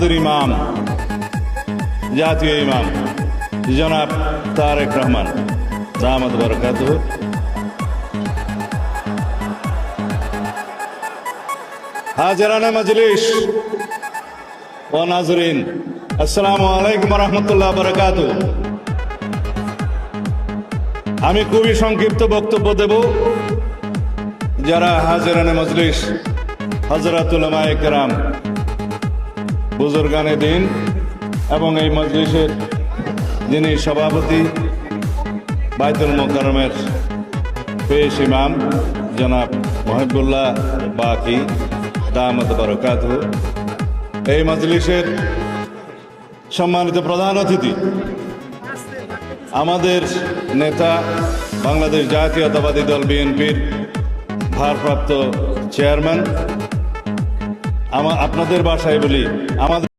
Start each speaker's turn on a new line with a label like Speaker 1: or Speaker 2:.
Speaker 1: আমাদের ইমাম, জাতীয় ইমাম, জনাব তারেক রহমান দামাদ বরকাত হাজারানা মজলিস, ও নাজরিন, আসসালামু আলাইকুম রহমতুল্লাহ বরকাত আমি খুবই সংক্ষিপ্ত বক্তব্য দেব। যারা হাজারানে মজলিস বুজুর্গানে দিন এবং এই মজলিসের যিনি সভাপতি বাইতুল মোকারমের পেশ ইমাম জনাব মহিবুল্লাহ বাকি দামদ বরকাত এই মজলিসের সম্মানিত প্রধান অতিথি, আমাদের নেতা বাংলাদেশ জাতীয়তাবাদী দল বিএনপির ভারপ্রাপ্ত চেয়ারম্যান আমা আপনাদের বাসায় বলি আমাদের